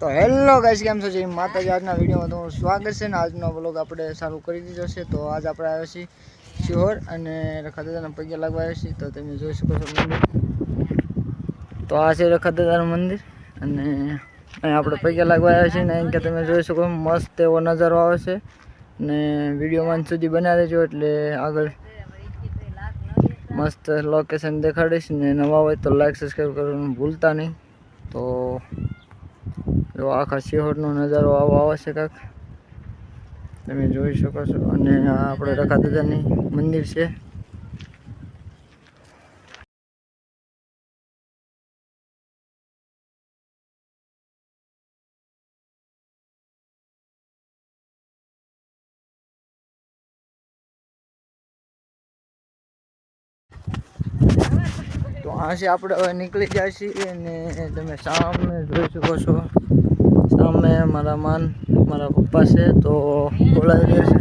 તો hello guys, કેમ છો? જય માતાજી. આજના વિડીયોમાં તમારું સ્વાગત છે ને આજનો બ્લોગ આપણે સારું કરી દીધો છે. તો આજ આપણે આવ્યા છીએ શિહોર અને રખા દાદાના પગે લાગવા આવ્યા છીએ. તો તમે જોઈ શકો છો મંદિર. તો આ છે રખા દાદાનું મંદિર અને અહીં આપણે પગે લાગવા આવ્યા છીએ ને કે તમે જોઈ શકો મસ્ત એવો નજારો આવે છે. ને વિડીયોમાં સુધી બનાવી દેજો એટલે આગળ મસ્ત લોકેશન દેખાડીશ ને નવા હોય તો લાઈક સબસ્ક્રાઈબ કરવાનું ભૂલતા નહીં. તો જો આખા શિહોરનો નજારો આવો આવે છે કાંક. તમે જોઈ શકો છો. અને આ આપણે રખાદાદાની મંદિર છે. તો અહીંથી આપણે હવે નીકળી જાય છીએ અને તમે સામે જોઈ શકો છો. સામે મારા માન મારા પપ્પા છે તો બોલાવી રહ્યા છે